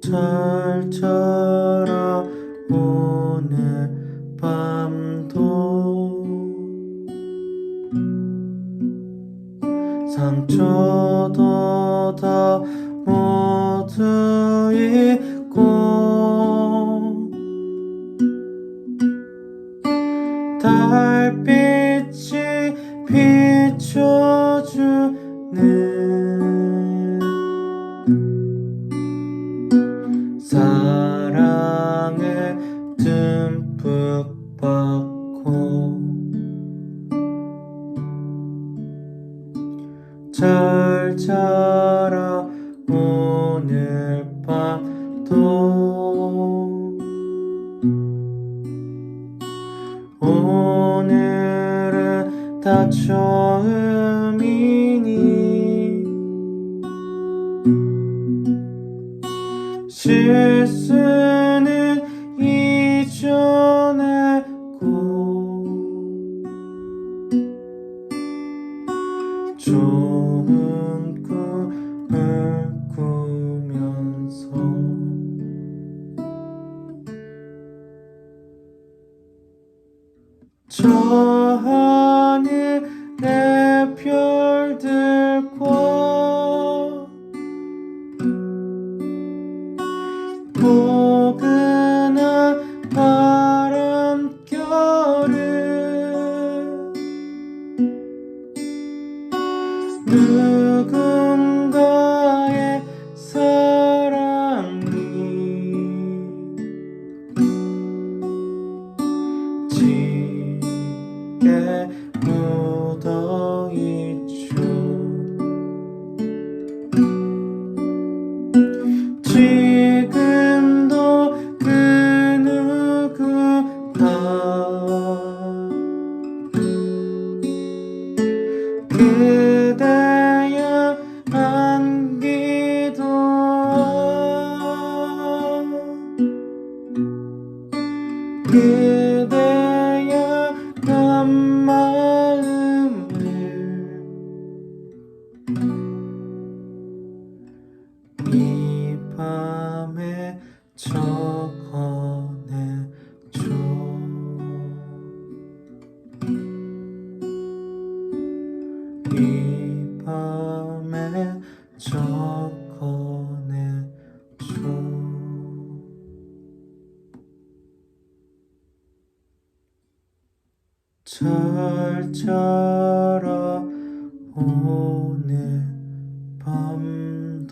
잘 자라 오늘 밤도 상처도 다 모두 잊고 달빛이 비춰주는 사랑을 듬뿍 받고 잘 자라 오늘 밤도 오늘은 다처 실수는 잊어내고 좋은 꿈을 꾸면서 저 하늘의 별들과 누군가의 사랑이 짙게 묻어있죠. 지금도 그 누구가 그 적어내줘 이 밤에 적어내줘 오늘 밤